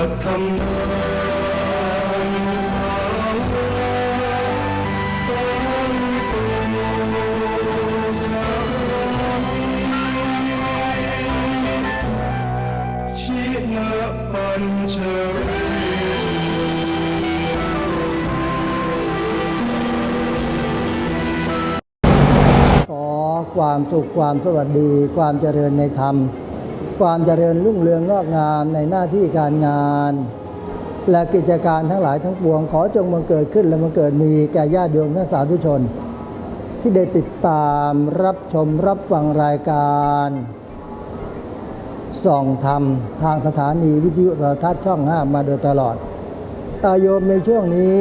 ธรรมังภาวะตังตุชามิชินะปัญชเรขอความสุขความสวัสดี ความเจริญในธรรม ความเจริญรุ่งเรืองงอกงามในหน้าที่การงาน และกิจการทั้งหลายทั้งปวง ขอจงบังเกิดขึ้นและบังเกิดมีแก่ญาติโยมและสาธุชน ที่ได้ติดตามรับชมรับฟังรายการส่องธรรมทางสถานีวิทยุโทรทัศน์ช่องห้ามาโดยตลอดอาโยมในช่วงนี้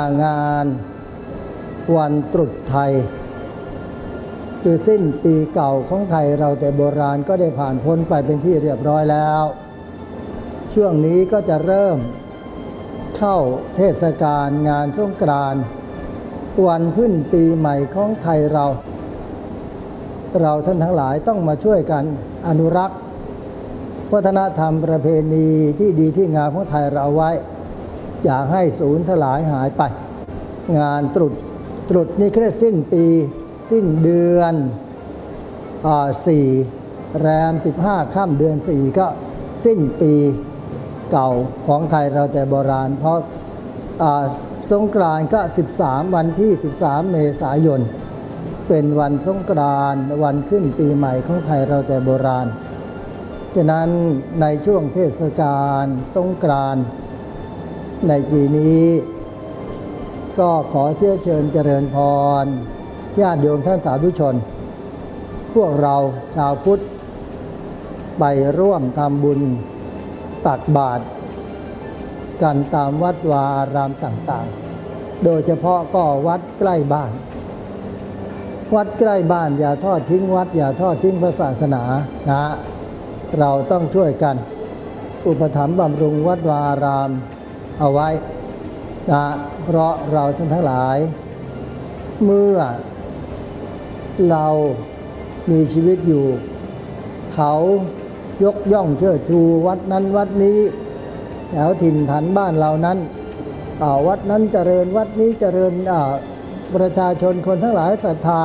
างานวันตรุษไทย คือสิ้นปีเก่าของไทยเราแต่โบราณก็ได้ผ่านพ้นไปเป็นที่เรียบร้อยแล้ว ช่วงนี้ก็จะเริ่มเข้าเทศกาลงานสงกรานต์วันขึ้นปีใหม่ของไทยเรา เราท่านทั้งหลายต้องมาช่วยกันอนุรักษ์ วัฒนธรรมประเพณีที่ดีที่งามของไทยเราไว้ อย่าให้สูญถลายหายไป งานตรุษตรุษนี่แค่สิ้นปี สิ้นเดือนอสี่แรมสิบห้าค่ำเดือนสี่ก็สิ้นปีเก่าของไทยเราแต่โบราณ เพราะอ่าสงกรานก็ 13 วันที่ 13 เมษายน เป็นวันสงกรานวันขึ้นปีใหม่ของไทยเราแต่โบราณฉะนั้นในช่วงเทศกาลสงกรานในปีนี้ ก็ขอเชื้อเชิญเจริญพร ญาติโยมท่านสาธุชน พวกเราชาวพุทธ ไปร่วมทำบุญตักบาตรกันตามวัดวาอารามต่างๆ โดยเฉพาะก็วัดใกล้บ้าน วัดใกล้บ้านอย่าทอดทิ้งวัด อย่าทอดทิ้งพระศาสนานะ เราต้องช่วยกัน อุปถัมภ์บำรุงวัดวาอารามเอาไว้นะเพราะเราท่านทั้งหลาย เมื่อ เรามีชีวิตอยู่ เขายกย่องเชิดชูวัดนั้นวัดนี้แถวถิ่นฐานบ้านเรานั้นวัดนั้นเจริญวัดนี้เจริญประชาชนคนทั้งหลายศรัทธา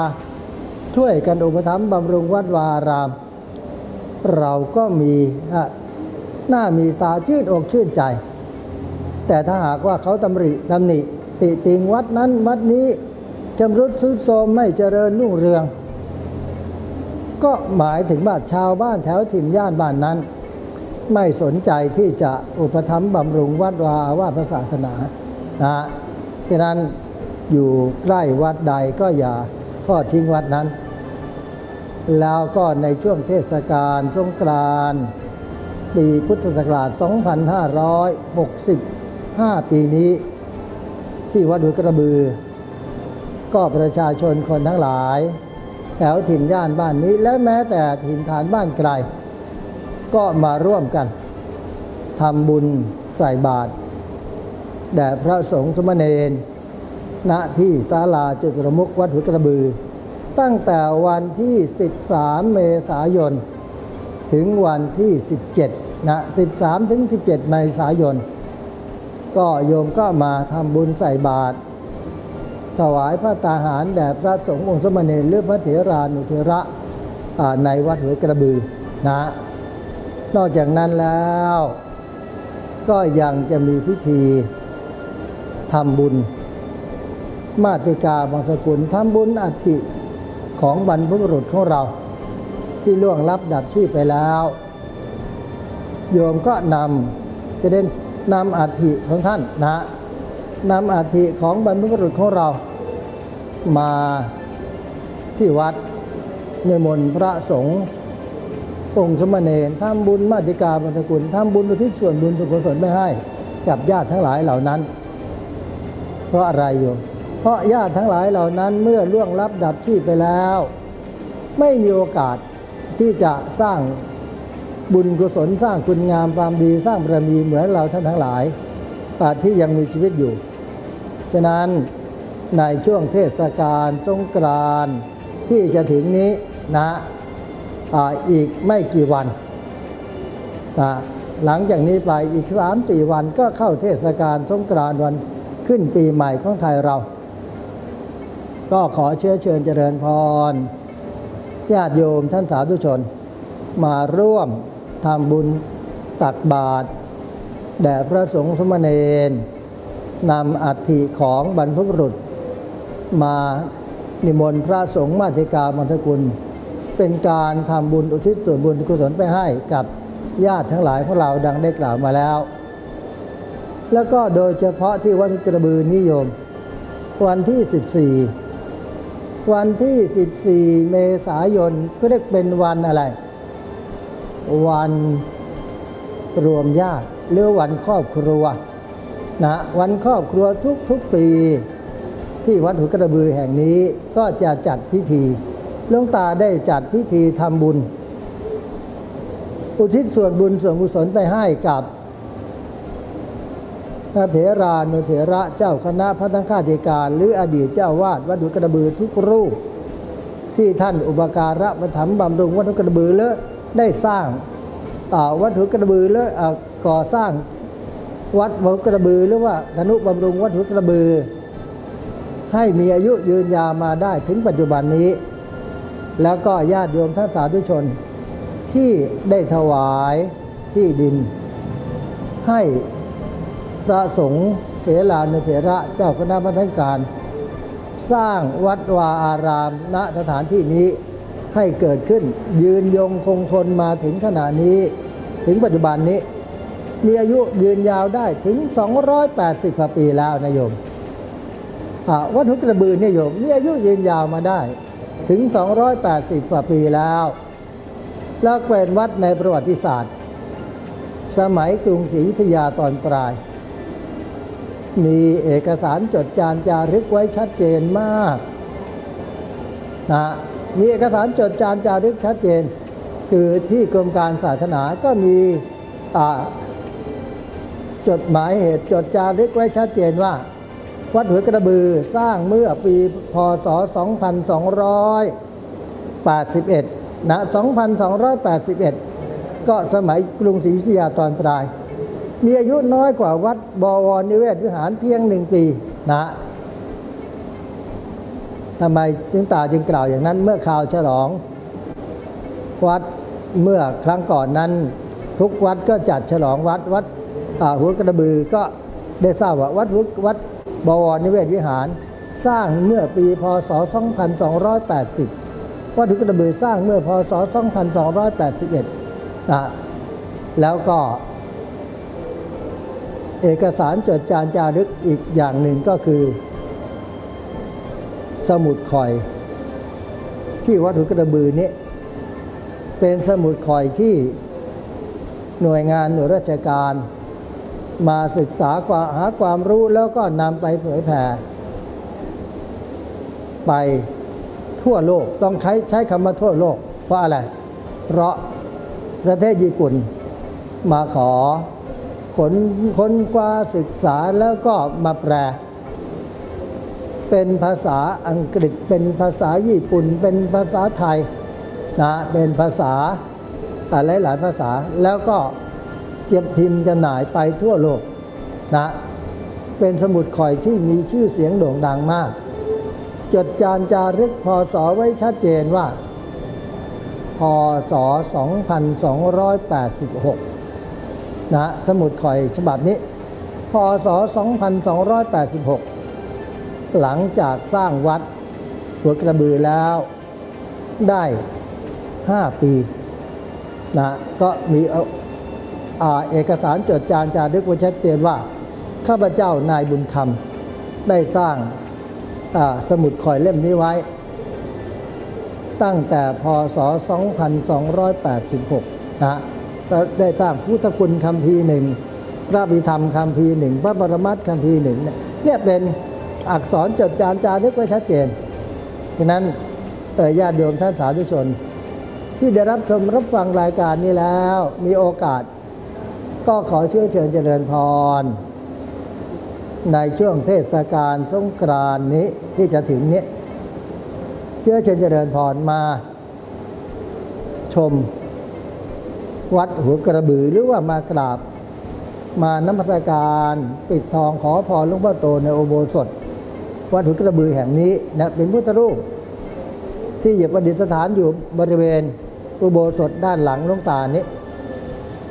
ช่วยกันอุปถัมภ์บำรุงวัดวาอาราม เราก็มีอะหน้ามีตาชื่นอกชื่นใจ แต่ถ้าหากว่าเขาตำริตำหนิติติงวัดนั้นวัดนี้ จำรุดซุดโทรมไม่เจริญรุ่งเรือง ก็หมายถึงว่าชาวบ้านแถวถิ่นย่านบ้านนั้น ไม่สนใจที่จะอุปถัมภ์บำรุงวัดวาว่าพระศาสนานะฉะนั้นอยู่ใกล้วัดใดก็อย่าทอดทิ้งวัดนั้น แล้วก็ในช่วงเทศกาลสงกรานต์ปีพุทธศักราช 2565 ปีนี้ ที่วัดหัวกระบือ ก็ประชาชนคนทั้งหลาย แถวถิ่นย่านบ้านนี้ และแม้แต่ถิ่นฐานบ้านไกล ก็มาร่วมกันทำบุญใส่บาตรแด่พระสงฆ์สมณเณรณที่ศาลาจตุรมุขวัดหัวกระบือ ตั้งแต่วันที่ 13 เมษายน ถึงวันที่ 17 นะ 13 ถึง 17 เมษายน ก็โยมก็มาทำบุญใส่บาตร ถวายพระตาหารแด่พระสงฆ์องค์สมณเรหรือพระเถรานุเถระในวัดหัวกระบือนะ นอกจากนั้นแล้ว ก็ยังจะมีพิธีทำบุญ มาติกาบางสกุลทำบุญอัฐิของบรรพบุรุษของเรา ที่ล่วงลับดับชีพไปแล้ว โยมก็นำจะได้นำอัฐิของท่านนะนำอัฐิของบรรพบุรุษของเรา มาที่วัดในมนต์พระสงฆ์องค์สมณเณรทำบุญมาติกาบรรพกุลทำบุญอุทิศส่วนบุญส่วนกุศลไม่ให้กับญาติทั้งหลายเหล่านั้น เพราะอะไรโยมเพราะญาติทั้งหลายเหล่านั้นเมื่อล่วงลับดับชีพไปแล้ว ไม่มีโอกาสที่จะสร้างบุญกุศลสร้างคุณงามความดีสร้างบารมีเหมือนเราท่านทั้งหลายอ่าที่ยังมีชีวิตอยู่ ฉะนั้น ในช่วงเทศกาลสงกรานต์ที่จะถึงนี้นะอีกไม่กี่วันนะหลังจากนี้ไปอีกสามสี่วันก็เข้าเทศกาลสงกรานต์วันขึ้นปีใหม่ของไทยเรา ก็ขอเชื้อเชิญเจริญพรญาติโยมท่านสาธุชน มาร่วมทำบุญตักบาตรแด่พระสงฆ์สมณเณรนำอัฐิของบรรพบุรุษ มานิมนต์พระสงฆ์มาติกามนทกุล เป็นการทำบุญอุทิศส่วนบุญกุศลไปให้กับญาติทั้งหลายของเราดังได้กล่าวมาแล้ว แล้วก็โดยเฉพาะที่วัดกระบือนิยม วันที่ 14 วันที่ 14 เมษายนก็เรียกเป็นวันอะไร วันรวมญาติหรือวันครอบครัวนะวันครอบครัวทุกๆปี ที่วัดหัวกระบือแห่งนี้ก็จะจัดพิธีหลวงตาได้จัดพิธีทำบุญ อุทิศส่วนบุญส่วนกุศลไปให้กับพระเถรานุเถระเจ้าคณะพระทั้งฆาธิการ หรืออดีตเจ้าวาดวัดหัวกระบือทุกรูป ที่ท่านอุปการะประถมบำรุงวัดหัวกระบือและได้สร้างวัดหัวกระบือและอ่ก่อสร้างวัดหัวกระบือหรือว่าธนุบำรุงวัดหัวกระบือ ให้มีอายุยืนยาวมาได้ถึงปัจจุบันนี้ แล้วก็ญาติโยมท่านสาธุชนที่ได้ถวายที่ดิน ให้พระสงฆ์เถรานุเถระเจ้าคณะพัฒการ สร้างวัดวาอารามณสถานที่นี้ให้เกิดขึ้นยืนยงคงทนมาถึงขณะนี้ ถึงปัจจุบันนี้ มีอายุยืนยาวได้ถึง 280กว่าปีแล้วนะโยม อ่าวัตถุกระบือเนี่ยโยมมีอายุยืนยาวมาได้ ถึง 280กว่าปีแล้วแล้วเป็นวัดในประวัติศาสตร์ สมัยกรุงศรีอยุธยาตอนปลาย มีเอกสารจดจานจารึกไว้ชัดเจนมากนะมีเอกสารจดจานจารึกชัดเจน คือที่กรมการศาสนาก็มีจดหมายเหตุจดจารึกไว้ชัดเจนว่า วัดหัวกระบือสร้างเมื่อปีพศ 2281 นะ 2281 ก็สมัยกรุงศรีอยุธยาตอนปลาย มีอายุน้อยกว่าวัดบวรนิเวศวิหารเพียงหนึ่งปีนะทำไมจึงตาจึงกล่าวอย่างนั้นเมื่อข่าวฉลอง วัดเมื่อครั้งก่อนนั้น ทุกวัดก็จัดฉลองวัดวัดหัวกระบือก็ได้ทราบว่าวัดวัด บวรนิเวศวิหาร สร้างเมื่อปีพศ 2280 วัดหัวกระบือสร้างเมื่อพศ 2281นะแล้วก็เอกสารจดจานจารึกอีกอย่างหนึ่งก็คือ สมุดคอย ที่วัดหุกระบือนี้ เป็นสมุดคอยที่หน่วยงานหน่วยราชการ มาศึกษาวาหาความรู้แล้วก็นำไปเผยแผ่ไปทั่วโลกต้องใช้ใช้คำว่าทั่วโลก เพราะอะไร เพราะประเทศญี่ปุ่นมาขอขนค้นคว้าศึกษาแล้วก็มาแปล เป็นภาษาอังกฤษเป็นภาษาญี่ปุ่น เป็นภาษาไทยนะเป็นภาษาหลายหลายภาษาแล้วก็ เจ็บพิมพ์จำหน่ายไปทั่วโลกนะเป็นสมุดข่อยที่มีชื่อเสียงโด่งดังมาก จดจานจารึกพศไว้ชัดเจนว่า พศ 2286 นะสมุดข่อยฉบับนี้ พศ 2286 หลังจากสร้างวัดหัวกระบือแล้วได้ 5 ปีนะก็มี เอเอกสารจดจานจารึกไว้ชัดเจนว่า ข้าพเจ้านายบุญคำได้สร้างสมุดข่อยเล่มนี้ไว้ ตั้งแต่พศ 2286 นะได้สร้างพุทธคุณคำพีหนึ่งพระบิธรรมคำพีหนึ่งพระบรมัตคำพีหนึ่งเนี่ยเนี่ยเป็นอักษรจดจานจารึกไว้ชัดเจนฉะนั้นญาติโยมท่านสาธุชน ที่ได้รับชมรับฟังรายการนี้แล้ว มีโอกาส ก็ขอเชื้อเชิญเจริญพร ในช่วงเทศกาลสงกรานนี้ที่จะถึงนี้ เชื้อเชิญเจริญพรมา ชม วัดหัวกระบือหรือว่ามากราบ มานมัสการปิดทองขอพรหลวงพ่อโตในโอโบสถ วัดหัวกระบือแห่งนี้นะเป็นพุทธรูป ที่อยู่ประดิษฐานอยู่บริเวณอุโบสถด้านหลังลงตานี้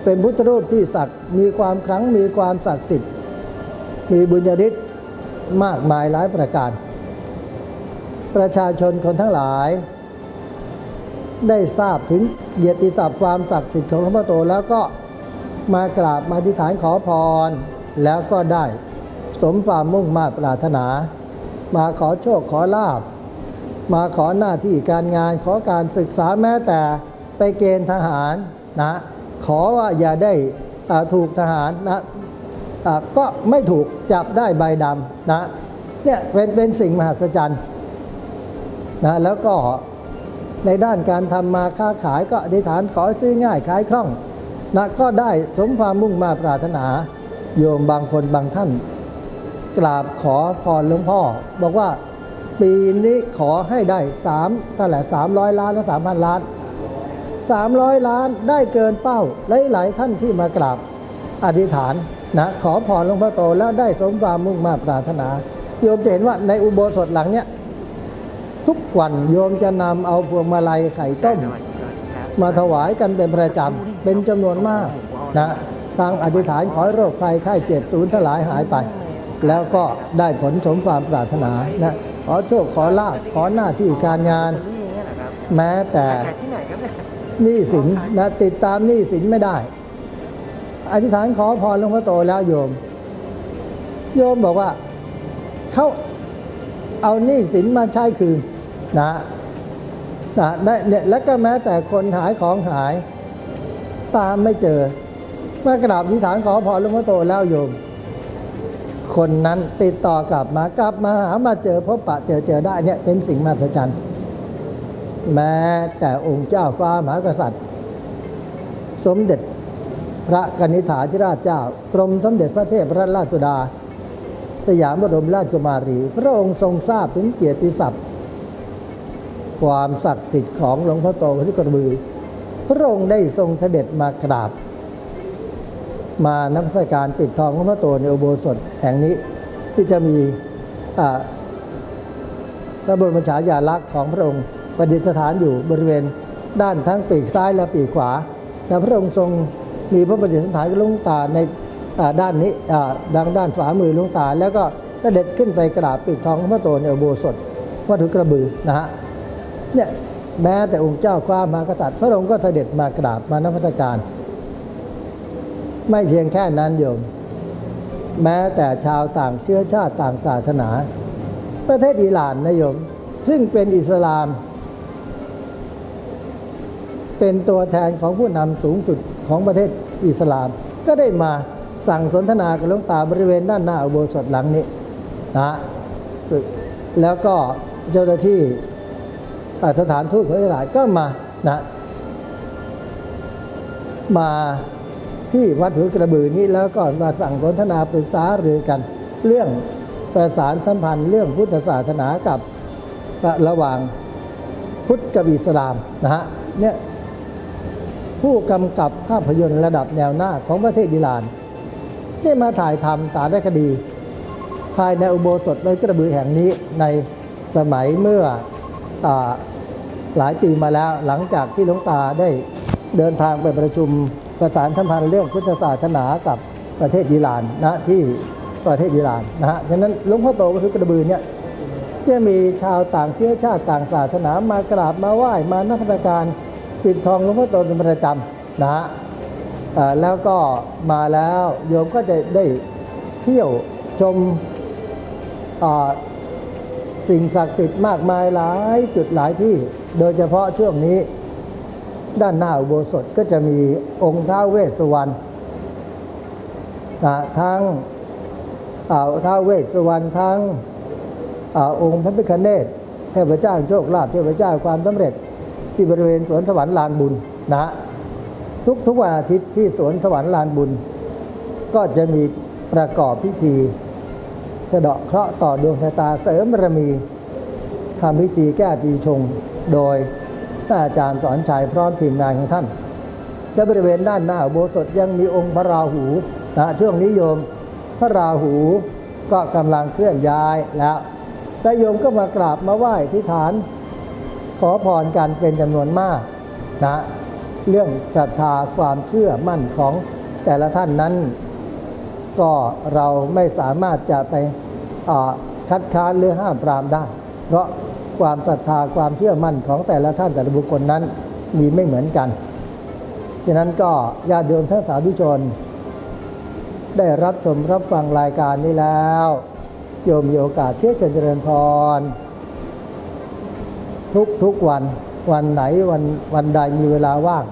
เป็นพุทธรูปที่ศักดิ์มีความครั้งมีความศักดิ์สิทธิ์ มีบุญญาฤทธิ์มากมายหลายประการ ประชาชนคนทั้งหลาย ได้ทราบถึงเกียรติศัพท์ความศักดิ์สิทธิ์ของหลวงพ่อโตแล้วก็มากราบมาธิษฐานขอพร แล้วก็ได้สมความมุ่งมา่ปรารถนา มาขอโชคขอลาบ มาขอหน้าที่การงานขอการศึกษาแม้แต่ไปเกณฑ์ทหารนะ ขอว่าอย่าได้ถูกทหารนะก็ไม่ถูกจับได้ใบดำนะเนี่ยเป็นเป็นสิ่งมหัศจรรย์นะแล้วก็ในด้านการทำมาค้าขายก็อธิษฐานขอซื้อง่ายขายคล่องนะก็ได้สมความมุ่งมาปรารถนา โยมบางคนบางท่าน กราบขอพรหลวงพ่อ บอกว่าปีนี้ขอให้ได้สามเท่าไหร่สามร้อยล้านหรือสามพันล้าน สามร้อยล้านได้เกินเป้าหลายๆท่านที่มากราบอธิษฐานนะขอพรหลวงพ่อโตแล้วได้สมความมุ่งมาปรารถนาโยมจะเห็นว่าในอุโบสถหลังเนี้ยทุกวันโยมจะนำเอาพวงมาลัยไข่ต้ม มาถวายกันเป็นประจำเป็นจำนวนมากนะทางอธิษฐานขอโรคภัยไข้เจ็บสูญสลายหายไป แล้วก็ได้ผลสมความปรารถนานะขอโชคขอลาภขอหน้าที่การงาน แม้แต่ หนครับเนี่ยหนี้สินนะติดตามหนี้สินไม่ได้ อธิษฐานขอพรหลวงพ่อโตแล้วโยม โยมบอกว่าเขาเอาหนี้สินมาใช้คืนนะนะได้เนี่ยแล้วก็แม้แต่คนหายของหาย ตามไม่เจอเมื่อกราบอธิษฐานขอพรหลวงพ่อโตแล้วโยม คนนั้นติดต่อกลับมากลับมาหามาเจอพบปะเจอเจอได้เนี่ยเป็นสิ่งมหัศจรรย์ แม้แต่องค์เจ้าฟ้ามหากษัตริย์ สมเด็จพระกนิษฐาธิราชเจ้ากรมสมเด็จพระเทพรัตนราชสุดา สยามบรมราชกุมารี พระองค์ทรงทราบถึงเกียรติศัพท์ ความศักดิ์สิทธิ์ของหลวงพ่อโตวัดกระบือ พระองค์ได้ทรงเสด็จมากราบ มานับสการปิดทองหลวงพ่อโตในอุโบสถแห่งนี้ที่จะมีพระบรมฉายาลักษณ์ของพระองค์ ประดิษฐานอยู่บริเวณด้านทั้งปีกซ้ายและปีกขวาและพระองค์ทรงมีพระประดิษฐานกับลุงตาในด้านนี้ดังด้านฝามือลุงตา แล้วก็เสด็จขึ้นไปกราบปิดทองพ่อโตในโบสถวัดถุกระบือนะฮะเนี่ยแม้แต่องค์เจ้าความมหากษัตริย์ พระองค์ก็เสด็จมากราบมานมัสการ ไม่เพียงแค่นั้นโยม แม้แต่ชาวต่างเชื้อชาติต่างศาสนา ประเทศอิหร่านนะโยม ซึ่งเป็นอิสลาม เป็นตัวแทนของผู้นำสูงสุดของประเทศอิสลาม ก็ได้มาสั่งสนทนากับหลวงตาบริเวณด้านหน้าอุโบสถหลังนี้นะแล้วก็เจ้าหน้าที่อาสถานทูตของอิหร่านก็มานะมาที่วัดหัวกระบือนี้แล้วก็มาสั่งสนทนาปรึกษาหรือกัน เรื่องประสานสัมพันธ์เรื่องพุทธศาสนากับระหว่างพุทธกับอิสลามนะฮะเนี่ย ผู้กำกับภาพยนตร์ระดับแนวหน้าของประเทศอิหร่าน ได้มาถ่ายทำสารคดี ภายในอุโบสถวัดกระบือแห่งนี้ในสมัยเมื่ออหลายปีมาแล้วหลังจากที่หลวงตาได้เดินทางไปประชุมประสานสัมพันธ์เรื่องพุทธศาสนากับประเทศอิหร่านนะที่ประเทศอิหร่านนะฮะฉะนั้นหลวงพ่อโตวัดกระบือเนี่ยจะมีชาวต่างเชื้อชาติต่างศาสนา มากราบมาไหว้มานักการ ปิดทองหลวงพ่อโตเป็นประจำนะฮะแล้วก็มาแล้วโยมก็จะได้เที่ยวชมสิ่งศักดิ์สิทธิ์มากมายหลายจุดหลายที่ โดยเฉพาะช่วงนี้ด้านหน้าอุโบสถก็จะมีองค์ท้าวเวสสุวรรณนะทั้งอ่าท้าวเวสสุวรรณทั้งอองค์พระพิฆเนศเทพเจ้าโชคลาภเทพเจ้าความสำเร็จ ที่บริเวณสวนสวรรค์ลานบุญนะทุกทุกวันอาทิตย์ที่สวนสวรรค์ลานบุญ ก็จะมีประกอบพิธีสะเดาะเคราะห์ต่อดวงชะตาเสริมบารมีทำพิธีแก้ปีชงโดยอาจารย์สอนชัยพร้อมทีมงานของท่าน และบริเวณด้านหน้าโบสถยังมีองค์พระราหูนะช่วงนี้โยมพระราหูก็กำลังเคลื่อนย้ายแล้วและโยมก็มากราบมาไหว้ที่ฐาน ขอพรกันเป็นจำนวนมากนะเรื่องศรัทธาความเชื่อมั่นของแต่ละท่านนั้น ก็เราไม่สามารถจะไปคัดค้านหรือห้ามปรามได้ เพราะความศรัทธาความเชื่อมั่นของแต่ละท่านแต่ละบุคคลนั้นมีไม่เหมือนกันฉะนั้นก็ญาติโยมท่านสาธุชน ได้รับชมรับฟังรายการนี้แล้ว โยมมีโอกาสเชื่อเชิญเจริญพร ทุกทุกวันวันไหนวันวันใดมีเวลาว่าง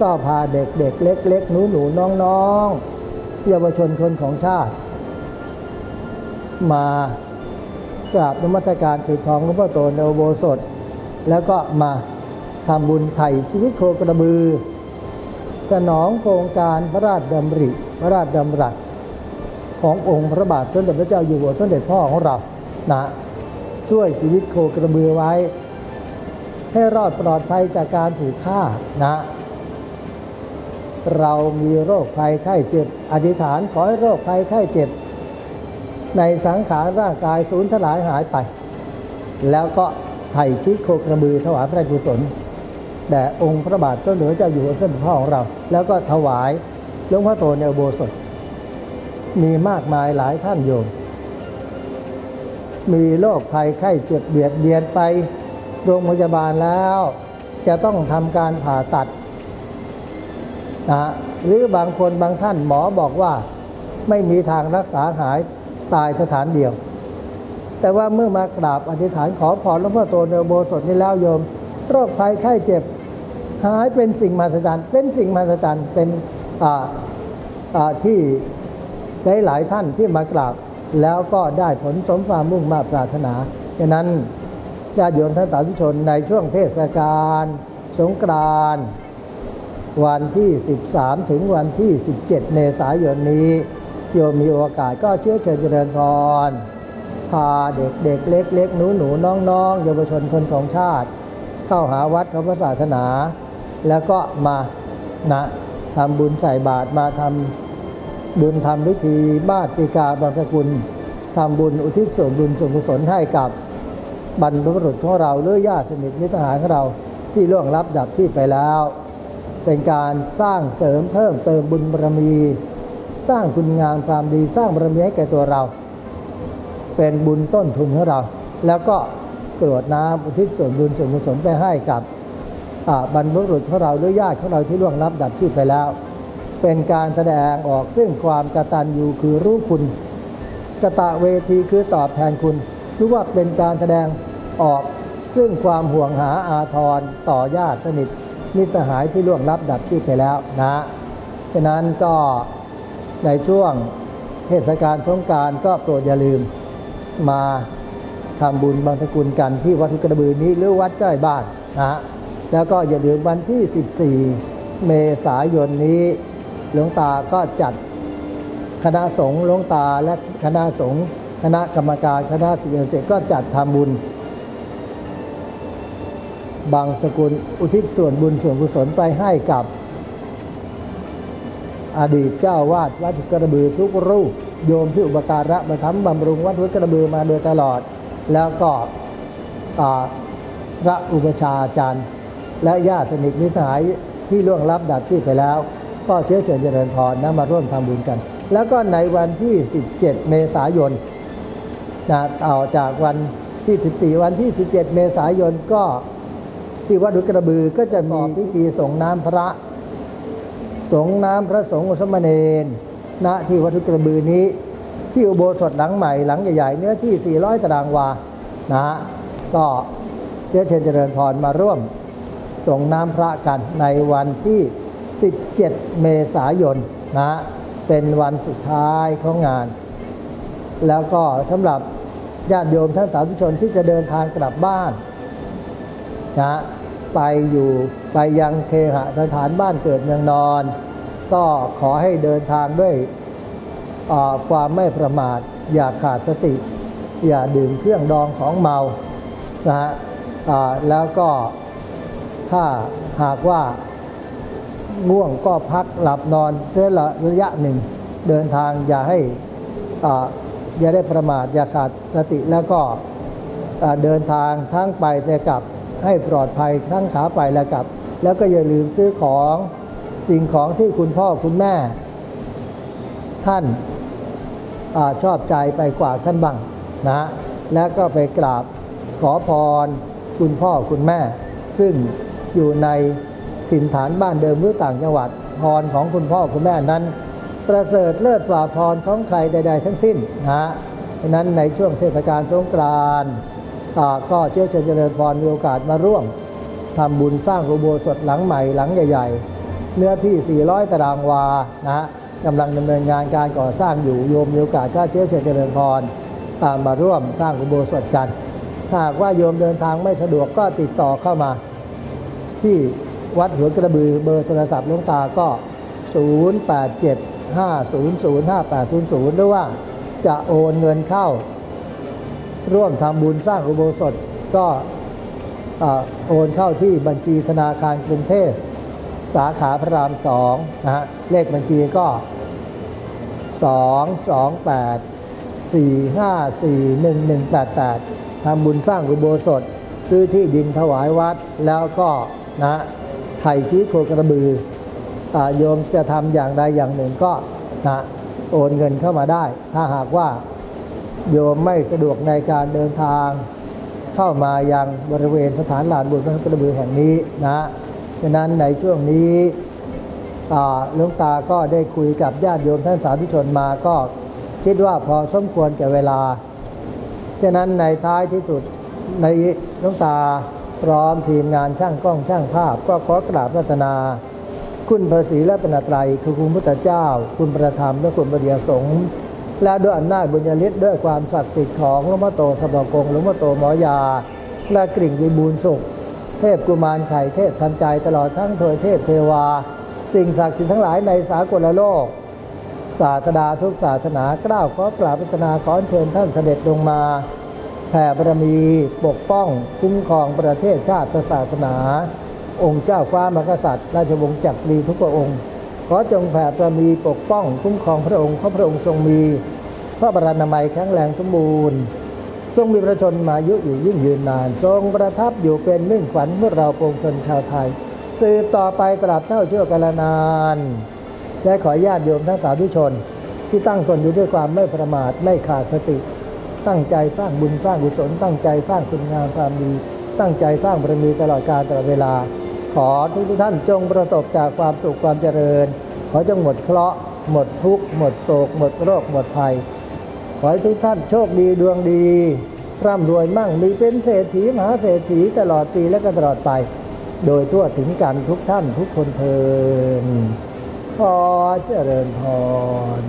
ก็พาเด็กเด็กเล็กเล็กหนูหนูน้องน้องเยาวชนคนของชาติ มากราบนมัสการปิดทองหลวงพ่อโตในอุโบสถแล้วก็มาทำบุญไถ่ชีวิตโคกระบือ สนองโครงการพระราชดำริพระราชดำรัสขององค์พระบาทสมเด็จพระเจ้าอยู่หัวสมเด็จพ่อของเรานะช่วยชีวิตโคกระบือไว้ ให้รอดปลอดภัยจากการถูกฆ่านะ เรามีโรคภัยไข้เจ็บ อธิษฐานขอให้โรคภัยไข้เจ็บ ในสังขารร่างกายสูญทลายหายไป แล้วก็ไถ่ชีวิตโคกระบือถวายพระกุศลแด่องค์พระบาทสมเด็จพระเจ้าอยู่หัวสมเด็จพ่อของเรา แล้วก็ถวายหลวงพ่อโตในโบสถมีมากมายหลายท่านโยม มีโรคภัยไข้เจ็บเบียดเบียนไป โรงพยาบาลแล้ว จะต้องทำการผ่าตัดนะหรือบางคนบางท่านหมอบอกว่าไม่มีทางรักษาหายตายสถานเดียว แต่ว่าเมื่อมากราบอธิษฐานขอพรหลวงพ่อโตในโบสถนี้แล้วโยม โรคภัยไข้เจ็บ หายเป็นสิ่งมหัศจรรย์ เป็นสิ่งมหัศจรรย์เป็นที่หลายๆท่านที่มากราบแล้วก็ได้ผลสมความมุ่งมาปรารถนาฉะนั้น ญาติโยมท่านสาธุชนในช่วงเทศกาลสงกรานต์วันที่ 13 ถึงวันที่ 17 เมษายนนี้ โยมมีโอกาสก็เชื้อเชิญเจริญพร พาเด็กเด็กเล็กเล็กหนูหนูน้องน้องเยาวชนคนของชาติ เข้าหาวัดพระศาสนา แล้วก็มานะทำบุญใส่บาตรมาทำบุญทำพิธีบ้าติกาบางสกุลทำบุญอุทิศส่วนบุญส่วนกุศลให้กับ บรรพบุรุษของเราหรือญาติสนิทมิตรทหารของเราที่ล่วงลับดับที่ไปแล้ว เป็นการสร้างเสริมเพิ่มเติมบุญบารมี สร้างคุณงามความดีสร้างบารมีให้แก่ตัวเรา เป็นบุญต้นทุนของเรา แล้วก็กรวดน้ำอุทิศส่วนบุญส่วนกุศลไปให้กับบรรพบุรุษของเราหรือญาติของเราที่ล่วงลับดับที่ไปแล้ว เป็นการแสดงออกซึ่งความกตัญญูคือรู้คุณกะตะเวทีคือตอบแทนคุณ รือว่าเป็นการแสดงออกซึ่งความห่วงหาอาทรต่อญาติสนิทมิตรสหายที่ล่วงลับดับชีพไปแล้วนะฉะนั้นก็ในช่วงเทศกาลสงการก็โปรดอย่าลืมมาทำบุญบางสกุลกันที่วัดกระบือนี้หรือวัดใกล้บ้านนะแล้วก็อย่าลืมวันที่ 14 เมษายนนี้หลวงตาก็จัดคณะสงฆ์หลวงตาและคณะสงฆ์ คณะกรรมการคณะสิบเจ็ดก็จัดทำบุญ บางสกุลอุทิศส่วนบุญส่วนกุศลไปให้กับอดีตเจ้าวาดวัดกระบือทุกรูปโยมที่อุปการะมาทำบำรุงวัดกระบือมาโดยตลอด แล้วก็พระอุปชาอาจารย์ และญาติสนิทมิสหายที่ล่วงลับดับที่ไปแล้ว ก็เชื้อเชิญเจริญพรนะมาร่วมทำบุญกัน แล้วก็ในวันที่ 17 เมษายน นะต่อจากวันที่ 14 วันที่ 17 เมษายนก็ที่วัดดุกระบือก็จะมีพิธีส่งน้ำพระ สงน้ำพระสงฆ์สมณเณรณที่วัดทุกระบือนี้ที่อุโบสถหลังใหม่หลังใหญ่ๆเนื้อที่ 400 ตารางวานะก็เชื้อเชิญเจริญพรมาร่วมส่งน้ำพระกันในวันที่ 17 เมษายนนะเป็นวันสุดท้ายของงาน แล้วก็สำหรับญาติโยมท่านสาธุชนที่จะเดินทางกลับบ้านนะไปอยู่ไปยังเคหสถานบ้านเกิดเมืองนอน ก็ขอให้เดินทางด้วยความไม่ประมาท อย่าขาดสติ อย่าดื่มเครื่องดองของเมานะฮะแล้วก็ถ้าหากว่าง่วงก็พักหลับนอนเสียละระยะหนึ่ง เดินทางอย่าให้ อย่าได้ประมาทอย่าขาดสติแล้วก็เดินทางทั้งไปแต่กลับให้ปลอดภัยทั้งขาไปและกลับ แล้วก็อย่าลืมซื้อของสิ่งของที่คุณพ่อคุณแม่ ท่านอชอบใจไปกว่าท่านบ้างนะแล้วก็ไปกราบขอพร คุณพ่อคุณแม่ ซึ่งอยู่ในถิ่นฐานบ้านเดิมหรือต่างจังหวัดพรของคุณพ่อคุณแม่นั้น ประเสริฐเลิศกว่าพรของใครใด ๆ ทั้งสิ้นนะฉะนั้นในช่วงเทศกาลสงกรานต์ก็เชื้อเชิญเจริญพรมีโอกาสมาร่วมทำบุญสร้างอุโบสถหลังใหม่หลังใหญ่ ๆ เนื้อที่ 400 ตารางวานะกำลังดำเนินงานการก่อสร้างอยู่โยมมีโอกาสก็เชื้อเชิญเจริญพรมาร่วมสร้างอุโบสถกันหากว่าโยมเดินทางไม่สะดวกก็ติดต่อเข้ามา ที่วัดหัวกระบือเบอร์โทรศัพท์หลวงตาก็ 087 0875005800หรือว่าจะโอนเงินเข้า ร่วมทำบุญสร้างอุโบสถก็โอนเข้าที่บัญชีธนาคารกรุงเทพ สาขาพระรามสองนะฮะเลขบัญชีก็ 2 2 8 4 5 4 1 1 8 8ทำบุญสร้างอุโบสถซื้อที่ดินถวายวัดแล้วก็นะไถ่ชีวิตโคกระบือ โยมจะทำอย่างใดอย่างหนึ่งก็นะโอนเงินเข้ามาได้ ถ้าหากว่าโยมไม่สะดวกในการเดินทาง เข้ามายังบริเวณสถานลานบุญพระกระบือแห่งนี้นะฉะนั้นในช่วงนี้หลวงตาก็ได้คุยกับญาติโยมท่านสาธุชนมาก็คิดว่าพอสมควรแก่เวลาฉะนั้นในท้ายที่สุดในหลวงตาพร้อมทีมงานช่างกล้องช่างภาพ ก็ขอกราบรัตนา คุณพระศรีรัตนตรัยคือคุณพุทธเจ้า คุณประธรรมและคุณประเดียสงฆ์และด้วยอำนาจบุญญาฤทธิ์ด้วยความศักดิ์สิทธิ์ของหลวงพ่อโตธรรมกงหลวงพ่อโตหมอยา และกริ่งวิบูลสุข เทพกุมารไข่เทพทันใจตลอดทั้งเทวเทพเทวา สิ่งศักดิ์สิทธิ์ทั้งหลายในสากลโลก ศาสดาทุกศาสนากล้าวขอกราบพัฒนาขอเชิญท่านเสด็จลงมาแผ่บารมีปกป้องคุ้มครองประเทศชาติศาสนา องค์เจ้าฟ้ามหากษัตริย์ ราชวงศ์จักรีทุกพระองค์ ขอจงแผ่บารมีปกป้องคุ้มครองพระองค์เพราะพระองค์ทรงมี พระบรณามัยแข็งแรงสมบูรณ์ทรงมีพระชนมายุอยู่ยิ่งยืนนาน ทรงประทับอยู่เป็นมิ่งขวัญเมื่อเราปวงชนชาวไทย สืบต่อไปตราบเท่าเชั่วกาลนานและขอญาติโยมทั้งสาธุชน ที่ตั้งตนอยู่ด้วยความไม่ประมาทไม่ขาดสติ ตั้งใจสร้างบุญสร้างกุศลตั้งใจสร้างคุณงามความดี ตั้งใจสร้างบารมีตลอดกาลตลอดเวลา ขอทุกท่านจงประสบจากความสุขความเจริญ ขอจงหมดเคราะห์หมดทุกข์หมดโศก หมดโรค หมดภัย ขอให้ทุกท่านโชคดีดวงดี ร่ำรวยมั่งมีเป็นเศรษฐีมหาเศรษฐีตลอดปีและก็ตลอดไป โดยทั่วถึงกันทุกท่านทุกคนเทินขอเจริญพร